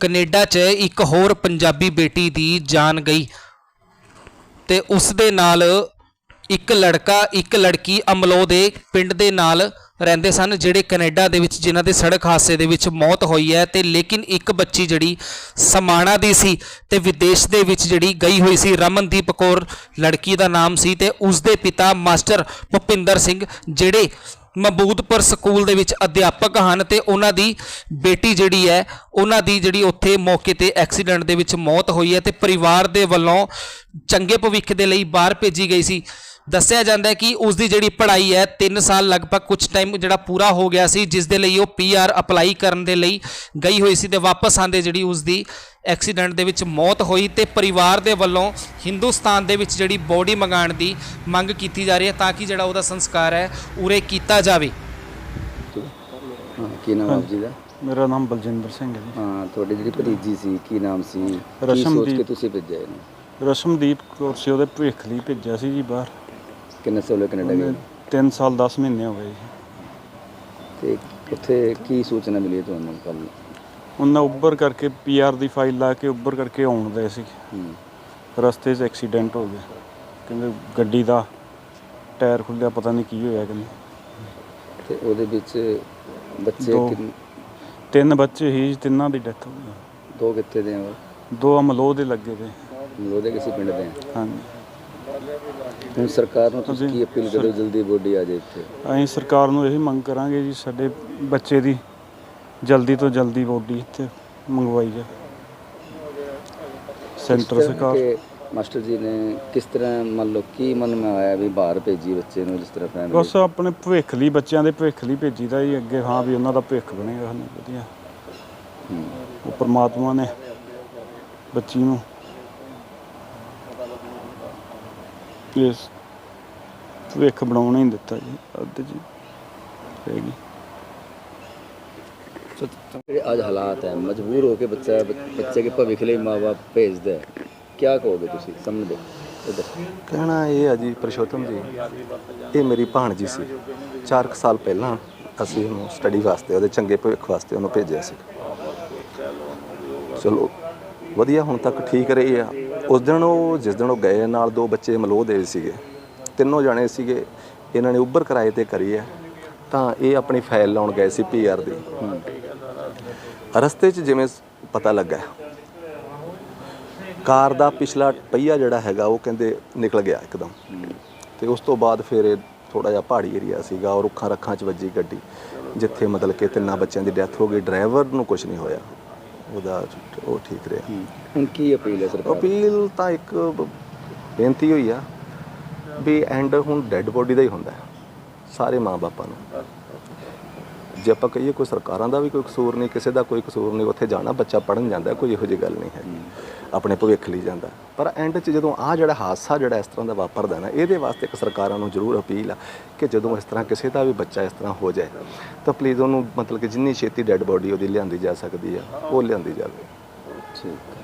Canada 'ਚ ਇੱਕ ਹੋਰ ਪੰਜਾਬੀ ਬੇਟੀ ਦੀ ਜਾਨ ਗਈ ਤੇ ਉਸ ਦੇ ਨਾਲ ਇੱਕ ਲੜਕਾ, ਇੱਕ ਲੜਕੀ ਅਮਲੋ ਦੇ ਪਿੰਡ ਦੇ ਨਾਲ ਰਹਿੰਦੇ ਸਨ, ਜਿਹੜੇ ਕੈਨੇਡਾ ਦੇ ਵਿੱਚ, ਜਿਨ੍ਹਾਂ ਦੇ ਸੜਕ ਹਾਦਸੇ ਦੇ ਵਿੱਚ ਮੌਤ ਹੋਈ ਹੈ ਤੇ ਲੇਕਿਨ ਇੱਕ ਬੱਚੀ ਜਿਹੜੀ ਸਮਾਣਾ ਦੀ ਸੀ ਤੇ ਵਿਦੇਸ਼ ਦੇ ਵਿੱਚ ਜਿਹੜੀ ਗਈ ਹੋਈ ਸੀ, ਰਮਨਦੀਪ ਕੌਰ ਲੜਕੀ ਦਾ ਨਾਮ ਸੀ ਤੇ ਉਸ ਦੇ ਪਿਤਾ ਮਾਸਟਰ ਭੁਪਿੰਦਰ ਸਿੰਘ, ਜਿਹੜੇ ਮਬੂਦਪੁਰ ਸਕੂਲ ਦੇ ਵਿੱਚ ਅਧਿਆਪਕ ਹਨ ਤੇ ਉਹਨਾਂ ਦੀ ਬੇਟੀ ਜਿਹੜੀ ਹੈ, ਉਹਨਾਂ ਦੀ ਜਿਹੜੀ ਉੱਥੇ ਮੌਕੇ ਤੇ ਐਕਸੀਡੈਂਟ ਦੇ ਵਿੱਚ ਮੌਤ ਹੋਈ ਹੈ ਤੇ ਪਰਿਵਾਰ ਦੇ ਵੱਲੋਂ ਚੰਗੇ ਭਵਿੱਖ ਦੇ ਲਈ ਬਾਹਰ ਭੇਜੀ ਗਈ ਸੀ। ਦੱਸਿਆ ਜਾਂਦਾ ਹੈ ਕਿ ਉਸ ਦੀ ਜਿਹੜੀ ਪੜ੍ਹਾਈ ਹੈ 3 ਸਾਲ ਲਗਭਗ ਕੁਝ ਟਾਈਮ ਜਿਹੜਾ ਪੂਰਾ ਹੋ ਗਿਆ ਸੀ ਜਿਸ ਦੇ ਲਈ ਉਹ ਪੀਆਰ ਅਪਲਾਈ ਕਰਨ ਦੇ ਲਈ ਗਈ ਹੋਈ ਸੀ ਤੇ ਵਾਪਸ ਆਂਦੇ ਜਿਹੜੀ ਉਸ ਦੀ ਐਕਸੀਡੈਂਟ ਦੇ ਵਿੱਚ ਮੌਤ ਹੋਈ ਤੇ ਪਰਿਵਾਰ ਦੇ ਵੱਲੋਂ ਹਿੰਦੁਸਤਾਨ ਦੇ ਵਿੱਚ ਜਿਹੜੀ ਬੋਡੀ ਮੰਗਾਉਣ ਦੀ ਮੰਗ ਕੀਤੀ ਜਾ ਰਹੀ ਹੈ ਤਾਂ ਕਿ ਜਿਹੜਾ ਉਹਦਾ ਸੰਸਕਾਰ ਹੈ ਉਰੇ ਕੀਤਾ ਜਾਵੇ। ਹਾਂ ਕੀ ਨਾਮ ਆਪ ਜੀ ਦਾ? ਮੇਰਾ ਨਾਮ ਬਲਜਿੰਦਰ ਸਿੰਘ ਹੈ ਹਾਂ ਤੁਹਾਡੀ ਜਿਹੜੀ ਭਤੀਜੀ ਸੀ ਕੀ ਨਾਮ ਸੀ? ਕੀ ਸੋਚ ਰਸ਼ਮਦੀਪ। ਕੇ ਤੁਸੀਂ ਭੇਜਿਆ ਇਹਨੂੰ? ਜੀ ਰਸ਼ਮਦੀਪ ਕੌਰ ਸੀ ਉਹਦੇ ਭਵਿੱਖ ਲਈ ਭੇਜਿਆ ਸੀ ਜੀ ਬਾਹਰ। ਕਿੰਨੇ ਸਾਲ ਹੋਏ ਕੈਨੇਡਾ ਗਏ? 3 ਸਾਲ 10 ਮਹੀਨੇ ਹੋ ਗਏ ਜੀ। ਤੇ ਉੱਥੇ ਕੀ ਸੂਚਨਾ ਮਿਲੀ ਤੁਹਾਨੂੰ ਕੱਲ ਉਹਨਾਂ ਉੱਬਰ ਕਰਕੇ ਪੀਆਰ ਦੀ ਫਾਈਲ ਲਾ ਕੇ ਉੱਬਰ ਕਰਕੇ ਆਉਣ ਦੇ ਸੀ। ਹੂੰ। ਰਸਤੇ 'ਚ ਐਕਸੀਡੈਂਟ ਹੋ ਗਿਆ। ਕਹਿੰਦੇ ਗੱਡੀ ਦਾ ਟਾਇਰ ਖੁੱਲਿਆ ਪਤਾ ਨਹੀਂ ਕੀ ਹੋਇਆ ਕਹਿੰਦੇ। ਤੇ ਉਹਦੇ ਵਿੱਚ ਬੱਚੇ ਦੋ। ਕਿੰਨ- ਤਿੰਨ ਬੱਚੇ ਸੀ ਤਿੰਨਾਂ ਦੀ ਡੈਥ ਹੋ ਗਈ। ਦੋ ਕਿੱਥੇ ਦੇ ਆ ਉਹ? ਦੋ ਅਮਲੋਹ ਦੇ ਲੱਗੇ ਤੇ ਉਹਦੇ ਕਿਸੇ ਪਿੰਡ ਦੇ ਆ? ਹਾਂਜੀ। ਹੁਣ ਸਰਕਾਰ ਨੂੰ ਤੁਸੀਂ ਕੀ ਅਪੀਲ ਕਰੋ? ਜਲਦੀ ਬੋਡੀ ਆ ਜਾਏ ਇੱਥੇ। ਅਸੀਂ ਸਰਕਾਰ ਨੂੰ ਇਹੀ ਮੰਗ ਕਰਾਂਗੇ ਜੀ ਸਾਡੇ ਬੱਚੇ ਦੀ ਜਲਦੀ ਤੋਂ ਜਲਦੀ ਬੋਡੀ ਇੱਥੇ ਮੰਗਵਾਈ ਜਾਏ ਸੈਂਟਰ ਸਰਕਾਰ। ਮਾਸਟਰ ਜੀ ਨੇ ਕਿਸ ਤਰ੍ਹਾਂ ਮੰਨ ਲਓ ਕੀ ਮਨ ਮੈਂ ਆਇਆ ਵੀ ਬਾਹਰ ਭੇਜੀ ਬੱਚੇ ਨੂੰ ਜਿਸ ਤਰ੍ਹਾਂ ਫੈਮਿਲੀ ਬਸ ਆਪਣੇ ਭਵਿੱਖ ਲਈ ਬੱਚਿਆਂ ਦੇ ਭਵਿੱਖ ਲਈ ਭੇਜੀਦਾ ਜੀ ਅੱਗੇ ਹਾਂ ਵੀ ਉਹਨਾਂ ਦਾ ਭਵਿੱਖ ਬਣੇਗਾ ਸਾਨੂੰ ਵਧੀਆ। ਉਹ ਪ੍ਰਮਾਤਮਾ ਨੇ ਬੱਚੀ ਨੂੰ ਇਸ ਭਵਿੱਖ ਬਣਾਉਣ ਹੀ ਨਹੀਂ ਦਿੱਤਾ ਜੀ ਅੱਧ ਜੀ ਹੈਗੀ ਜਿਹੜੇ ਅੱਜ ਹਾਲਾਤ ਹੈ ਮਜਬੂਰ ਹੋ ਕੇ ਬੱਚਾ ਬੱਚੇ ਕੇ ਭਵਿੱਖ ਲਈ ਮਾਪੇ ਭੇਜਦਾ ਹੈ ਕੀ ਕਹੋਗੇ ਤੁਸੀਂ ਸਮਝਦੇ ਕਹਿਣਾ ਇਹ ਆ ਜੀ ਪ੍ਰਸ਼ੋਤਮ ਜੀ ਇਹ ਮੇਰੀ ਭਾਣਜੀ ਸੀ। 4 ਸਾਲ ਪਹਿਲਾਂ ਅਸੀਂ ਉਹਨੂੰ ਸਟੱਡੀ ਵਾਸਤੇ ਉਹਦੇ ਚੰਗੇ ਭਵਿੱਖ ਵਾਸਤੇ ਉਹਨੂੰ ਭੇਜਿਆ ਸੀ। ਚਲੋ ਵਧੀਆ ਹੁਣ ਤੱਕ ਠੀਕ ਰਹੀ ਆ। ਉਸ ਦਿਨ ਉਹ, ਜਿਸ ਦਿਨ ਉਹ ਗਏ, ਨਾਲ ਦੋ ਬੱਚੇ ਮਲੋਹ ਦੇ ਸੀਗੇ। ਤਿੰਨੋਂ ਜਾਣੇ ਸੀਗੇ। ਇਹਨਾਂ ਨੇ ਉੱਬਰ ਕਿਰਾਏ ਤੇ ਕਰੀ ਹੈ। ਤਾਂ ਇਹ ਆਪਣੀ ਫਾਈਲ ਲਾਉਣ ਗਏ ਸੀ ਪੀਆਰ ਦੀ। ਰਸਤੇ 'ਚ ਜਿਵੇਂ ਪਤਾ ਲੱਗਾ ਕਾਰ ਦਾ ਪਿਛਲਾ ਪਹੀਆ ਜਿਹੜਾ ਹੈਗਾ, ਉਹ ਕਹਿੰਦੇ ਨਿਕਲ ਗਿਆ ਇੱਕਦਮ। ਤੇ ਉਸ ਤੋਂ ਬਾਅਦ ਫਿਰ ਇਹ ਥੋੜਾ ਜਿਹਾ ਪਹਾੜੀ ਏਰੀਆ ਸੀਗਾ ਔਰ ਰੁੱਖਾਂ ਰੱਖਾਂ 'ਚ ਵੱਜੀ ਗੱਡੀ, ਜਿੱਥੇ ਮਤਲਬ ਕਿ ਤਿੰਨਾਂ ਬੱਚਿਆਂ ਦੀ ਡੈਥ ਹੋ ਗਈ। ਡਰਾਈਵਰ ਨੂੰ ਕੁਝ ਨਹੀਂ ਹੋਇਆ। ਉਹਦਾ ਉਹ ਠੀਕ ਰਿਹਾ ਹੁਣ ਕੀ ਅਪੀਲ ਹੈ ਸਰਕਾਰ ਦੀ? ਅਪੀਲ ਤਾਂ ਇੱਕ ਬ- ਬੇਨਤੀ ਹੋਈ ਆ ਵੀ ਐਂਡ ਹੁਣ ਡੈੱਡ ਬੋਡੀ ਦਾ ਹੀ ਹੁੰਦਾ ਹੈ, ਸਾਰੇ ਮਾਂ-ਬਾਪਾਂ ਨੂੰ ਜੇ ਆਪਾਂ ਕਹੀਏ ਕੋਈ ਸਰਕਾਰਾਂ ਦਾ ਵੀ ਕੋਈ ਕਸੂਰ ਨਹੀਂ, ਕਿਸੇ ਦਾ ਕੋਈ ਕਸੂਰ ਨਹੀਂ, ਉੱਥੇ ਜਾਣਾ ਬੱਚਾ ਪੜਨ ਜਾਂਦਾ, ਕੋਈ ਇਹੋ ਜਿਹੀ ਗੱਲ ਨਹੀਂ ਹੈ। ਆਪਣੇ ਭਵਿੱਖ ਲਈ ਜਾਂਦਾ। ਪਰ ਐਂਡ 'ਚ ਜਦੋਂ ਆ ਜਿਹੜਾ ਹਾਦਸਾ ਜਿਹੜਾ ਇਸ ਤਰ੍ਹਾਂ ਦਾ ਵਾਪਰਦਾ ਨਾ, ਇਹਦੇ ਵਾਸਤੇ ਇੱਕ ਸਰਕਾਰਾਂ ਨੂੰ ਜ਼ਰੂਰ ਅਪੀਲ ਆ ਕਿ ਜਦੋਂ ਇਸ ਤਰ੍ਹਾਂ ਕਿਸੇ ਦਾ ਵੀ ਬੱਚਾ ਇਸ ਤਰ੍ਹਾਂ ਹੋ ਜਾਏ, ਤਾਂ ਪਲੀਜ਼ ਉਹਨੂੰ ਮਤਲਬ ਕਿ ਜਿੰਨੀ ਛੇਤੀ ਡੈੱਡ ਬੋਡੀ ਉਹਦੀ ਲਿਆਂਦੀ ਜਾ ਸਕਦੀ ਆ, ਉਹ ਲਿਆਂਦੀ ਜਾਵੇ। ਠੀਕ ਹੈ